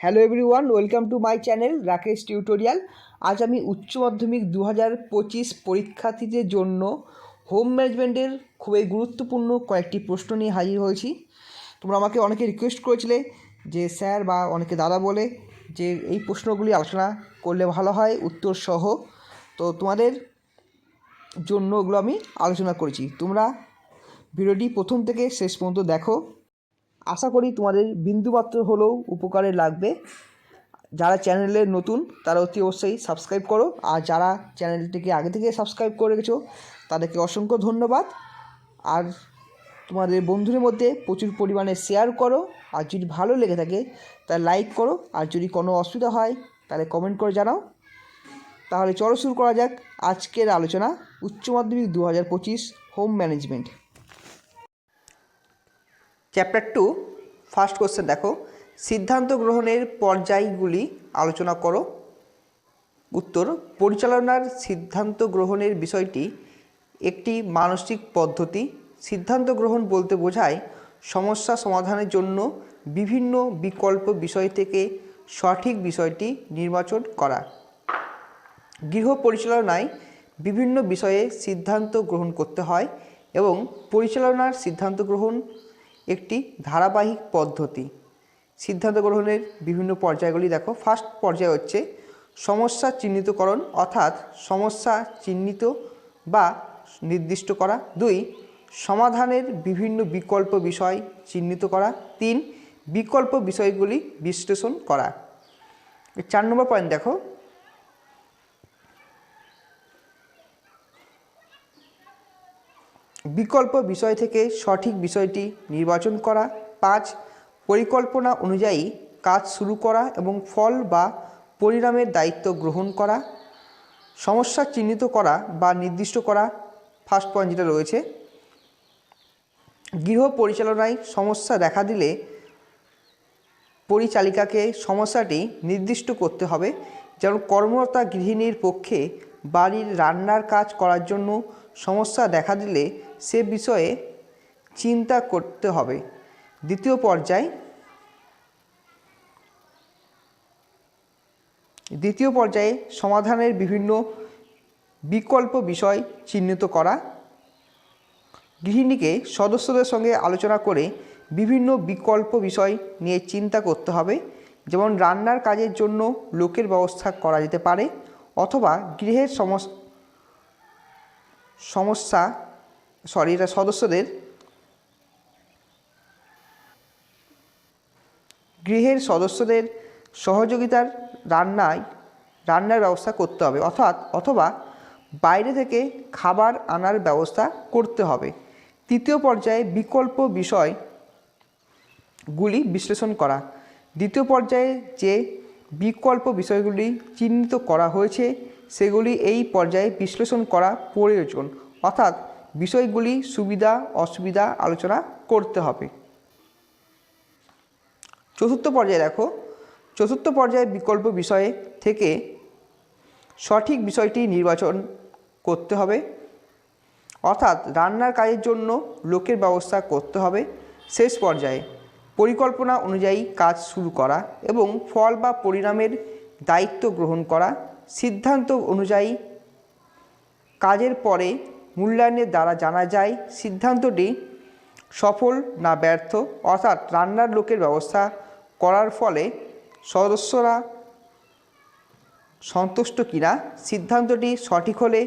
Hello everyone welcome to my channel Rakesh tutorial আজ আমি উচ্চ মাধ্যমিক দু হাজার পঁচিশ পরীক্ষার্থীদের জন্য হোম ম্যানেজমেন্টের খুবই গুরুত্বপূর্ণ কয়েকটি প্রশ্ন নিয়ে হাজির হয়েছি। তোমরা আমাকে অনেকে রিকোয়েস্ট করেছিলে যে স্যার বা অনেকে দাদা বলে যে এই প্রশ্নগুলি আলোচনা করলে ভালো হয়, উত্তর সহ। তো তোমাদের জন্য ওগুলো আমি আলোচনা করেছি। তোমরা ভিডিওটি প্রথম থেকে শেষ পর্যন্ত দেখো। আশা করি তোমাদের বিন্দুমাত্র হলেও উপকারে লাগবে। যারা চ্যানেলে নতুন, তারা অতি অবশ্যই সাবস্ক্রাইব করো। আর যারা চ্যানেলটিকে আগে থেকে সাবস্ক্রাইব করে রেখেছো, তাদেরকে অসংখ্য ধন্যবাদ। আর তোমাদের বন্ধুদের মধ্যে প্রচুর পরিমাণে শেয়ার করো। আর যদি ভালো লেগে থাকে, তাহলে লাইক করো। আর যদি কোনো অসুবিধা হয়, তাহলে কমেন্ট করে জানাও। তাহলে চলো শুরু করা যাক আজকের আলোচনা, উচ্চ মাধ্যমিক দু হাজার পঁচিশ home management chapter two first question দেখো। সিদ্ধান্ত গ্রহণের পর্যায়গুলি আলোচনা করো। উত্তর, পরিচালনার সিদ্ধান্ত গ্রহণের বিষয়টি একটি মানসিক পদ্ধতি। সিদ্ধান্ত গ্রহণ বলতে বোঝায় সমস্যা সমাধানের জন্য বিভিন্ন বিকল্প বিষয় থেকে সঠিক বিষয়টি নির্বাচন করা। গৃহ পরিচালনায় বিভিন্ন বিষয়ে সিদ্ধান্ত গ্রহণ করতে হয় এবং পরিচালনার সিদ্ধান্ত গ্রহণ একটি ধারাবাহিক পদ্ধতি। সিদ্ধান্ত গ্রহণের বিভিন্ন পর্যায়গুলি দেখো। ফার্স্ট পর্যায় হচ্ছে সমস্যা চিহ্নিতকরণ, অর্থাৎ সমস্যা চিহ্নিত বা নির্দিষ্ট করা। দুই, সমাধানের বিভিন্ন বিকল্প বিষয় চিহ্নিত করা। তিন, বিকল্প বিষয়গুলি বিশ্লেষণ করা। চার নম্বর পয়েন্ট দেখো। বিকল্প বিষয় থেকে সঠিক বিষয়টি নির্বাচন করা। পাঁচ, পরিকল্পনা অনুযায়ী কাজ শুরু করা এবং ফল বা পরিণামের দায়িত্ব গ্রহণ করা। সমস্যা চিহ্নিত করা বা নির্দিষ্ট করা ফার্স্ট পয়েন্ট যেটা রয়েছে। গৃহ পরিচালনায় সমস্যা দেখা দিলে পরিচালিকাকে সমস্যাটি নির্দিষ্ট করতে হবে। যেমন কর্মরতা গৃহিণীর পক্ষে বাড়ির রান্নার কাজ করার জন্য সমস্যা দেখা দিলে সে বিষয়ে চিন্তা করতে হবে। দ্বিতীয় পর্যায়, দ্বিতীয় পর্যায়ে সমাধানের বিভিন্ন বিকল্প বিষয় চিহ্নিত করা। গৃহিণীকে সদস্যদের সঙ্গে আলোচনা করে বিভিন্ন বিকল্প বিষয় নিয়ে চিন্তা করতে হবে, যেমন রান্নার কাজের জন্য লোকের ব্যবস্থা করা যেতে পারে। অথবা গৃহের সমস্যা সরি এটা সদস্যদের গৃহের সদস্যদের সহযোগিতার রান্নায়, রান্নার ব্যবস্থা করতে হবে। অর্থাৎ, অথবা বাইরে থেকে খাবার আনার ব্যবস্থা করতে হবে। তৃতীয় পর্যায়ে বিকল্প বিষয়গুলি বিশ্লেষণ করা। দ্বিতীয় পর্যায়ে যে বিকল্প বিষয়গুলি চিহ্নিত করা হয়েছে। সেগুলি এই পর্যায়ে বিশ্লেষণ করা প্রয়োজন। অর্থাৎ বিষয়গুলি সুবিধা, অসুবিধা আলোচনা করতে হবে। চতুর্থ পর্যায়ে দেখো। চতুর্থ পর্যায়ে বিকল্প বিষয়ে থেকে সঠিক বিষয়টি নির্বাচন করতে হবে। অর্থাৎ রান্নার কাজের জন্য লোকের ব্যবস্থা করতে হবে। শেষ পর্যায়ে পরিকল্পনা অনুযায়ী কাজ শুরু করা এবং ফল বা পরিণামের দায়িত্ব গ্রহণ করা। সিদ্ধান্ত অনুযায়ী কাজের পরে মূল্যায়নের দ্বারা জানা যায় সিদ্ধান্তটি সফল না ব্যর্থ, অর্থাৎ রান্নার লোকের ব্যবস্থা করার ফলে সদস্যরা সন্তুষ্ট কিনা, সিদ্ধান্তটি সঠিক হলে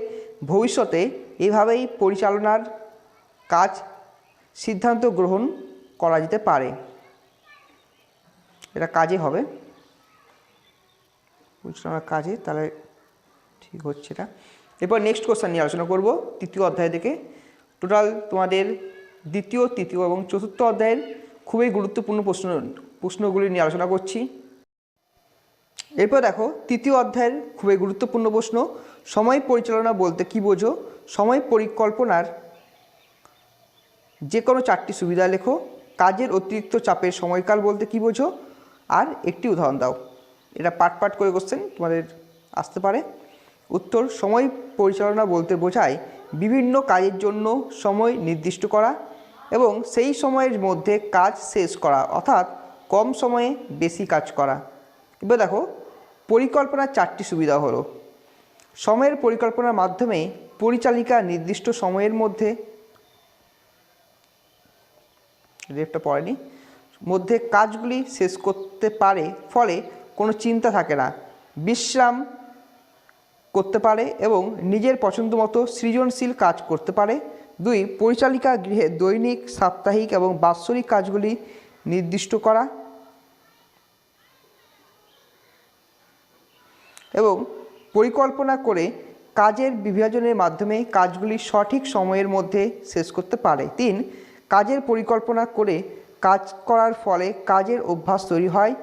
ভবিষ্যতে এভাবেই পরিচালনার কাজ সিদ্ধান্ত গ্রহণ করা যেতে পারে। এটা কাজে হবে। পরিচালনার কাজে, তাহলে ঠিক হচ্ছে এটা। এরপর নেক্সট কোশ্চেন নিয়ে আলোচনা করব, তৃতীয় অধ্যায় থেকে। টোটাল তোমাদের দ্বিতীয়, তৃতীয় এবং চতুর্থ অধ্যায়ের খুবই গুরুত্বপূর্ণ প্রশ্ন, প্রশ্নগুলি নিয়ে আলোচনা করছি। এরপর দেখো, তৃতীয় অধ্যায়ের খুবই গুরুত্বপূর্ণ প্রশ্ন, সময় পরিচালনা বলতে কি বোঝো? সময় পরিকল্পনার যে কোনো চারটি সুবিধা লেখো। কাজের অতিরিক্ত চাপের সময়কাল বলতে কি বোঝো? আর একটি উদাহরণ দাও। এটা পাট পাট করে কোশ্চেন তোমাদের আসতে পারে। উত্তর, সময় পরিচালনা বলতে বোঝায় বিভিন্ন কাজের জন্য সময় নির্দিষ্ট করা এবং সেই সময়ের মধ্যে কাজ শেষ করা, অর্থাৎ কম সময়ে বেশি কাজ করা। এবার দেখো, পরিকল্পনার চারটি সুবিধা হলো। সময়ের পরিকল্পনার মাধ্যমে পরিচালিকা নির্দিষ্ট সময়ের মধ্যে রেপটা পড়েনি মধ্যে কাজগুলি শেষ করতে পারে, ফলে কোনো চিন্তা থাকে না। বিশ্রাম করতে পারে এবং নিজের পছন্দ মতো সৃজনশীল কাজ করতে পারে। দুই, পরিচালিকা গৃহে দৈনিক, সাপ্তাহিক এবং বাৎসরিক কাজগুলি নির্দিষ্ট করা। এবং পরিকল্পনা করে কাজের বিভাজনের মাধ্যমে কাজগুলি সঠিক সময়ের মধ্যে শেষ করতে পারে। তিন, কাজের পরিকল্পনা করে কাজ করার ফলে কাজের অভ্যাস তৈরি হয়,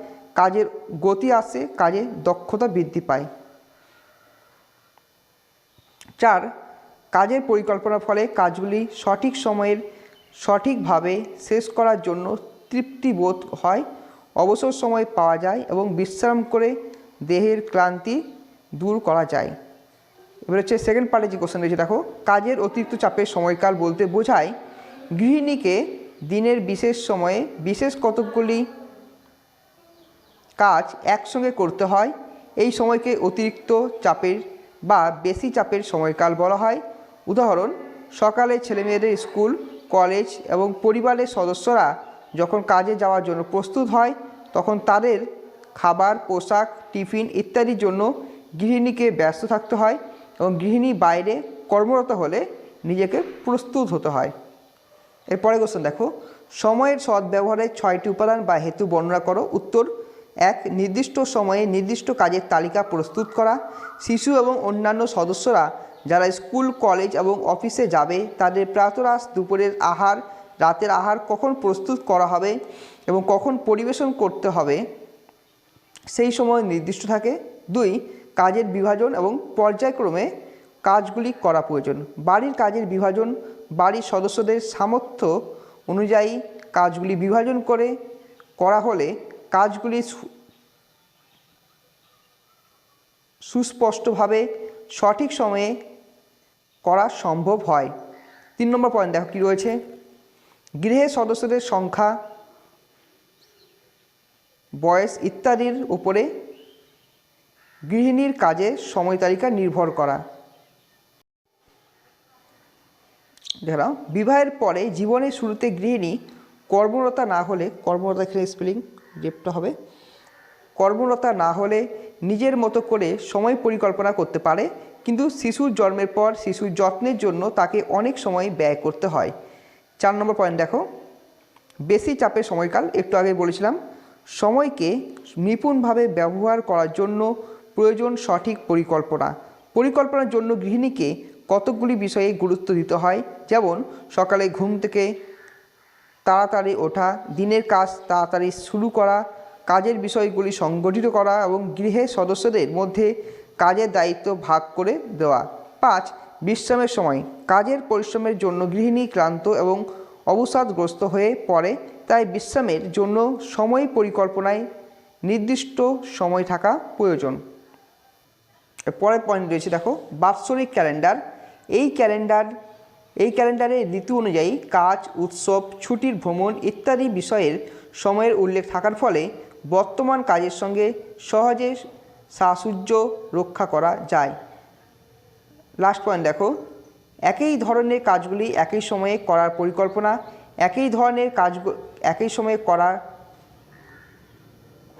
কাজের গতি আসে, কাজে দক্ষতা বৃদ্ধি পায়। চার, কাজের পরিকল্পনার ফলে কাজগুলি সঠিক সময়ের সঠিকভাবে শেষ করার জন্য তৃপ্তি বোধ হয়, অবসর সময় পাওয়া যায় এবং বিশ্রাম করে দেহের ক্লান্তি দূর করা যায়। এবার হচ্ছে সেকেন্ড পার্টে যে কোশ্চেন রয়েছে, দেখো, কাজের অতিরিক্ত চাপের সময়কাল বলতে বোঝায় গৃহিণীকে দিনের বিশেষ সময়ে বিশেষ কতকগুলি কাজ একসঙ্গে করতে হয়, এই সময়কে অতিরিক্ত চাপের বা বেশি চাপের সময়কাল বলা হয়। উদাহরণ, সকালে ছেলেমেয়েদের স্কুল, কলেজ এবং পরিবারের সদস্যরা যখন কাজে যাওয়ার জন্য প্রস্তুত হয়, তখন তাদের খাবার, পোশাক, টিফিন ইত্যাদির জন্য গৃহিণীকে ব্যস্ত থাকতে হয় এবং গৃহিণী বাইরে কর্মরত হলে নিজেকে প্রস্তুত হতে হয়। এরপরে কোশ্চেন দেখো। সময়ের সৎ সদ্ব্যবহারের ছয়টি উপাদান বা হেতু বর্ণনা করো। উত্তর, এক, নির্দিষ্ট সময়ে নির্দিষ্ট কাজের তালিকা প্রস্তুত করা। শিশু এবং অন্যান্য সদস্যরা যারা স্কুল, কলেজ এবং অফিসে যাবে, তাদের প্রাতরাশ দুপুরের আহার, রাতের আহার কখন প্রস্তুত করা হবে এবং কখন পরিবেশন করতে হবে, সেই সময় নির্দিষ্ট থাকে। দুই, কাজের বিভাজন এবং পর্যায়ক্রমে কাজগুলি করা প্রয়োজন। বাড়ির কাজের বিভাজন, বাড়ির সদস্যদের সামর্থ্য অনুযায়ী কাজগুলি বিভাজন করে করা হলে কাজগুলি সুস্পষ্টভাবে সঠিক সময়ে করা সম্ভব হয়। তিন নম্বর পয়েন্ট দেখো কী রয়েছে? গৃহের সদস্যদের সংখ্যা, বয়স ইত্যাদির উপরে গৃহিণীর কাজে সময় তালিকা নির্ভর করা। দেখো, বিবাহের পরে জীবনের শুরুতে গৃহিণী, কর্মরতা না হলে, কর্মরতা এখানে স্পেলিং রেপটা হবে, কর্মরতা না হলে নিজের মতো করে সময় পরিকল্পনা করতে পারে, কিন্তু শিশুর জন্মের পর শিশুর যত্নের জন্য তাকে অনেক সময় ব্যয় করতে হয়। চার নম্বর পয়েন্ট দেখো, বেশি চাপের সময়কাল, একটু আগে বলেছিলাম, সময়কে নিপুণভাবে ব্যবহার করার জন্য প্রয়োজন সঠিক পরিকল্পনা। পরিকল্পনার জন্য গৃহিণীকে কতকগুলি বিষয়ে গুরুত্ব দিতে হয়? যেমন, সকালে ঘুম থেকে তাড়াতাড়ি ওঠা, দিনের কাজ তাড়াতাড়ি শুরু করা, কাজের বিষয়গুলি সংগঠিত করা এবং গৃহের সদস্যদের মধ্যে কাজের দায়িত্ব ভাগ করে দেওয়া। পাঁচ, বিশ্রামের সময়। কাজের পরিশ্রমের জন্য গৃহিণী ক্লান্ত এবং অবসাদগ্রস্ত হয়ে পড়ে, তাই বিশ্রামের জন্য সময় পরিকল্পনায় নির্দিষ্ট সময় থাকা প্রয়োজন। পরের পয়েন্ট রয়েছে, দেখো, বাৎসরিক ক্যালেন্ডার এই ক্যালেন্ডার, এই ক্যালেন্ডারে ঋতু অনুযায়ী কাজ, উৎসব, ছুটির ভ্রমণ ইত্যাদি বিষয়ের সময়ের উল্লেখ থাকার ফলে বর্তমান কাজের সঙ্গে সহজে সাহসুর্য রক্ষা করা যায়। লাস্ট পয়েন্ট দেখো, একই ধরনের কাজগুলি একই সময়ে করার পরিকল্পনা, একই ধরনের কাজ, একই সময়ে করা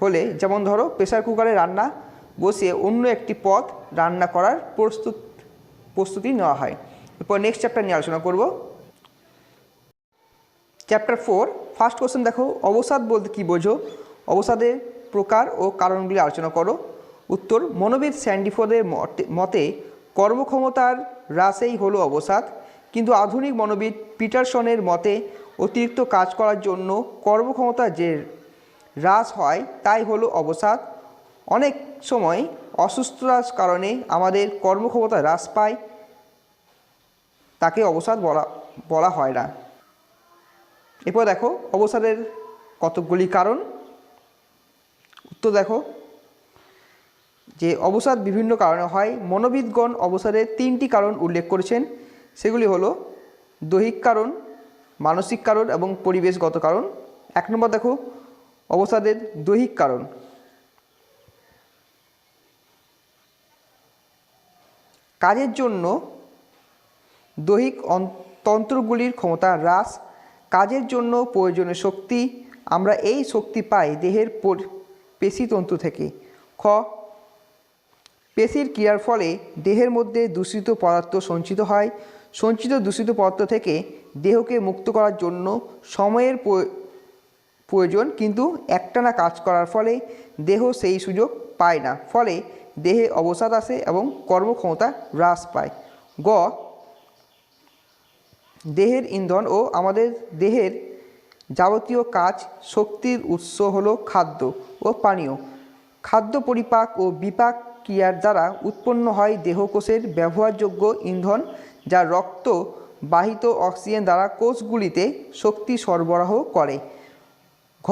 হলে যেমন ধরো প্রেসার কুকারে রান্না, বসিয়ে অন্য একটি পদ রান্না করার প্রস্তুত প্রস্তুতি নেওয়া হয়। এরপর নেক্সট চ্যাপ্টার নিয়ে আলোচনা করব। চ্যাপ্টার ফোর ফার্স্ট কোশ্চেন দেখো, অবসাদ বলতে কী বোঝো? অবসাদের প্রকার ও কারণগুলি আলোচনা করো। উত্তর, মনোবিদ স্যান্ডিফোর্ডের মতে- মতে কর্মক্ষমতার হ্রাসেই হলো অবসাদ, কিন্তু আধুনিক মনোবিদ পিটারসনের মতে অতিরিক্ত কাজ করার জন্য কর্মক্ষমতা যে হ্রাস হয়, তাই হলো অবসাদ। অনেক সময় অসুস্থতার কারণে আমাদের কর্মক্ষমতা হ্রাস পায়, তাকে অবসাদ বলা বলা হয় না। এরপর দেখো, অবসাদের কতকগুলি কারণ। উত্তর দেখো, যে অবসাদ বিভিন্ন কারণে হয়। মনোবিদগণ অবসাদের তিনটি কারণ উল্লেখ করেছেন। সেগুলি হলো দৈহিক কারণ, মানসিক কারণ এবং পরিবেশগত কারণ। এক নম্বর দেখো, অবসাদের দৈহিক কারণ। কাজের জন্য দৈহিক তন্ত্রগুলির ক্ষমতা, হ্রাস, কাজের জন্য প্রয়োজনীয় শক্তি, আমরা এই শক্তি পাই দেহের পেশিতন্তু থেকে। খ, পেশির ক্রিয়ার ফলে দেহের মধ্যে দূষিত পদার্থ সঞ্চিত হয়। সঞ্চিত দূষিত পদার্থ থেকে দেহকে মুক্ত করার জন্য সময়ের প্রয়োজন, কিন্তু একটানা কাজ করার ফলে দেহ সেই সুযোগ পায় না। ফলে দেহে অবসাদ আসে এবং কর্মক্ষমতা হ্রাস পায়। গ, দেহের ইন্ধন ও আমাদের দেহের যাবতীয় কাজ শক্তির উৎস হলো খাদ্য ও পানীয়। খাদ্য পরিপাক ও বিপাক ক্রিয়ার দ্বারা উৎপন্ন হয় দেহকোষের ব্যবহারযোগ্য ইন্ধন, যা রক্ত বাহিত অক্সিজেন দ্বারা কোষগুলিতে শক্তি সরবরাহ করে। ঘ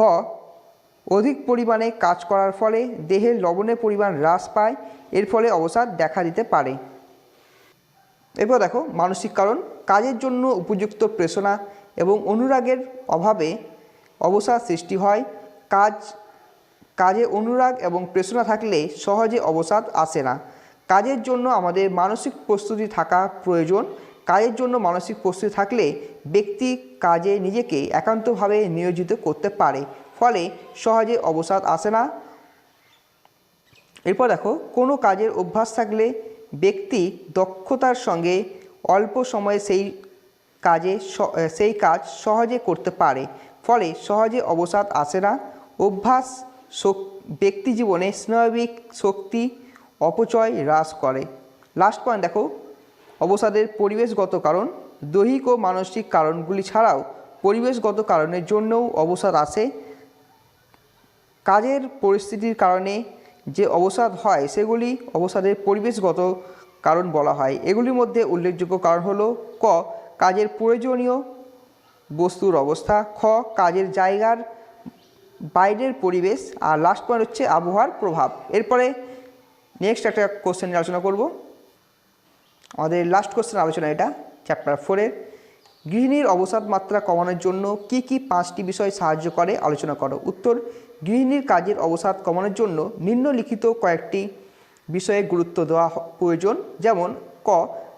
অধিক পরিমাণে কাজ করার ফলে দেহের লবণের পরিমাণ হ্রাস পায়, এর ফলে অবসাদ দেখা দিতে পারে। এরপর দেখো, মানসিক কারণ, কাজের জন্য উপযুক্ত প্রেষণা এবং অনুরাগের অভাবে অবসাদ সৃষ্টি হয়। কাজ, কাজে অনুরাগ এবং প্রেষণা থাকলে সহজে অবসাদ আসে না। কাজের জন্য আমাদের মানসিক প্রস্তুতি থাকা প্রয়োজন। কাজের জন্য মানসিক প্রস্তুতি থাকলে ব্যক্তি কাজে নিজেকে একান্তভাবে নিয়োজিত করতে পারে। ফলে সহজে অবসাদ আসে না। এরপর দেখো, কোনো কাজের অভ্যাস থাকলে ব্যক্তি দক্ষতার সঙ্গে অল্প সময়ে সেই কাজে সেই কাজ সহজে করতে পারে, ফলে সহজে অবসাদ আসে না। অভ্যাস ব্যক্তি জীবনে স্নায়বিক শক্তি অপচয় হ্রাস করে। লাস্ট পয়েন্ট দেখো, অবসাদের পরিবেশগত কারণ, দৈহিক ও মানসিক কারণগুলি ছাড়াও পরিবেশগত কারণের জন্যও অবসাদ আসে। কাজের পরিস্থিতির কারণে যে অবসাদ হয়, সেগুলি অবসাদের পরিবেশগত কারণ বলা হয়। এগুলির মধ্যে উল্লেখযোগ্য কারণ হলো, ক, কাজের প্রয়োজনীয় বস্তুর অবস্থা, খ, কাজের জায়গার বাইরের পরিবেশ, আর লাস্ট পয়েন্ট হচ্ছে আবহাওয়ার প্রভাব। এরপরে নেক্সট একটা কোশ্চেন আলোচনা করব। আমাদের লাস্ট কোশ্চেন আলোচনা এটা চ্যাপ্টার ফোরের গৃহিণীর অবসাদ মাত্রা কমানোর জন্য কি কি পাঁচটি বিষয় সাহায্য করে আলোচনা করো। উত্তর, গৃহিণীর কাজের অবসাদ কমানোর জন্য নিম্নলিখিত কয়েকটি বিষয়ে গুরুত্ব দেওয়া প্রয়োজন। যেমন, ক,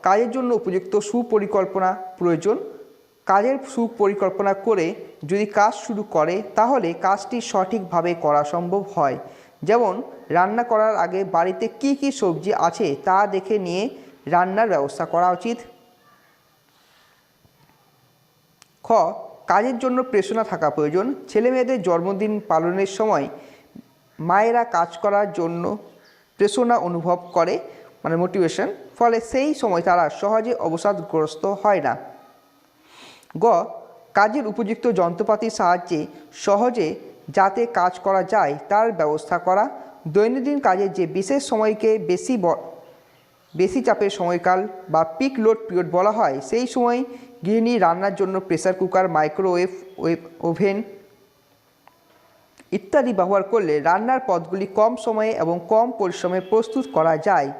কাজের জন্য উপযুক্ত সুপরিকল্পনা প্রয়োজন। কাজের সুপরিকল্পনা করে যদি কাজ শুরু করে, তাহলে কাজটি সঠিকভাবে করা সম্ভব হয়। যেমন, রান্না করার আগে বাড়িতে কি কি সবজি আছে তা দেখে নিয়ে রান্নার ব্যবস্থা করা উচিত। খ, কাজের জন্য প্রেষণা থাকা প্রয়োজন। ছেলে মেয়েদের জন্মদিন পালনের সময় মায়েরা কাজ করার জন্য প্রেষণা অনুভব করে মানে মোটিভেশন ফলে সেই সময় তারা সহজে অবসাদগ্রস্ত হয় না। গ, কাজের উপযুক্ত যন্ত্রপাতির সাহায্যে সহজে যাতে কাজ করা যায়, তার ব্যবস্থা করা। দৈনন্দিন কাজের যে বিশেষ সময়কে বেশি বেশি চাপের সময়কাল বা পিক লোড পিরিয়ড বলা হয়, সেই সময় গৃহিণী রান্নার জন্য pressure cooker, microwave wave oven ইত্যাদি ব্যবহার করলে রান্নার পদগুলি কম সময়ে এবং কম পরিশ্রমে প্রস্তুত করা যায়।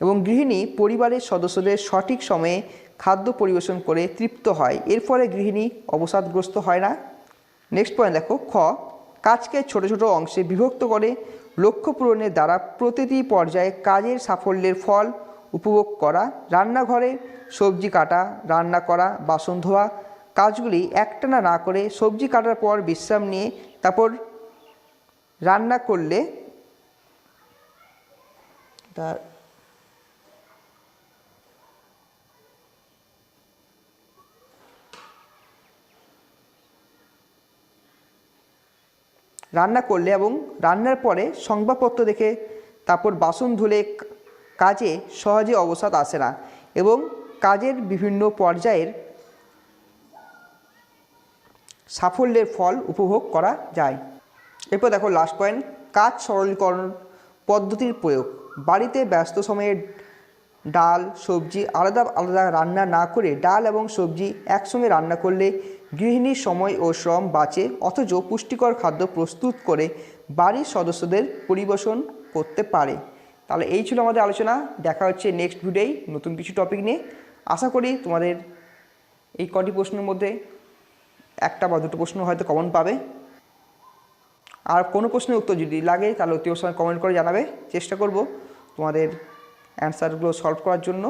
এবং গৃহিণী পরিবারের সদস্যদের সঠিক সময়ে খাদ্য পরিবেশন করে তৃপ্ত হয়। এর ফলে গৃহিণী অবসাদগ্রস্ত হয় না। নেক্সট পয়েন্ট দেখো, খ, কাজকে ছোট ছোট অংশে বিভক্ত করে লক্ষ্য পূরণের দ্বারা প্রতিটি পর্যায়ে কাজের সাফল্যের ফল উপভোগ করা, রান্নাঘরে সবজি কাটা, রান্না করা, বাসন ধোয়া, কাজগুলি একটানা না করে সবজি কাটার পর বিশ্রাম নিয়ে তারপর রান্না করলে তার রান্না করলে এবং রান্নার পরে সংবাদপত্র দেখে তারপর বাসন ধুলে কাজে সহজে অবসাদ আসে না এবং কাজের বিভিন্ন পর্যায়ের সাফল্যের ফল উপভোগ করা যায়। এরপর দেখো লাস্ট পয়েন্ট কাজ সরলীকরণ পদ্ধতির প্রয়োগ। বাড়িতে ব্যস্ত সময়ে ডাল, সবজি, আলাদা আলাদা রান্না না করে ডাল এবং সবজি একসঙ্গে রান্না করলে গৃহিণীর সময় ও শ্রম বাঁচে, অথচ পুষ্টিকর খাদ্য প্রস্তুত করে বাড়ির সদস্যদের পরিবেশন করতে পারে। তাহলে এই ছিল আমাদের আলোচনা। দেখা হচ্ছে নেক্সট ভিডিওই নতুন কিছু টপিক নিয়ে। আশা করি তোমাদের এই কটি প্রশ্নের মধ্যে একটা বা দুটো প্রশ্ন হয়তো কমন পাবে। আর কোনো প্রশ্নের উত্তর যদি লাগে, তাহলে অতি সময় কমেন্ট করে জানাবে। চেষ্টা করব তোমাদের অ্যান্সারগুলো সলভ করার জন্য।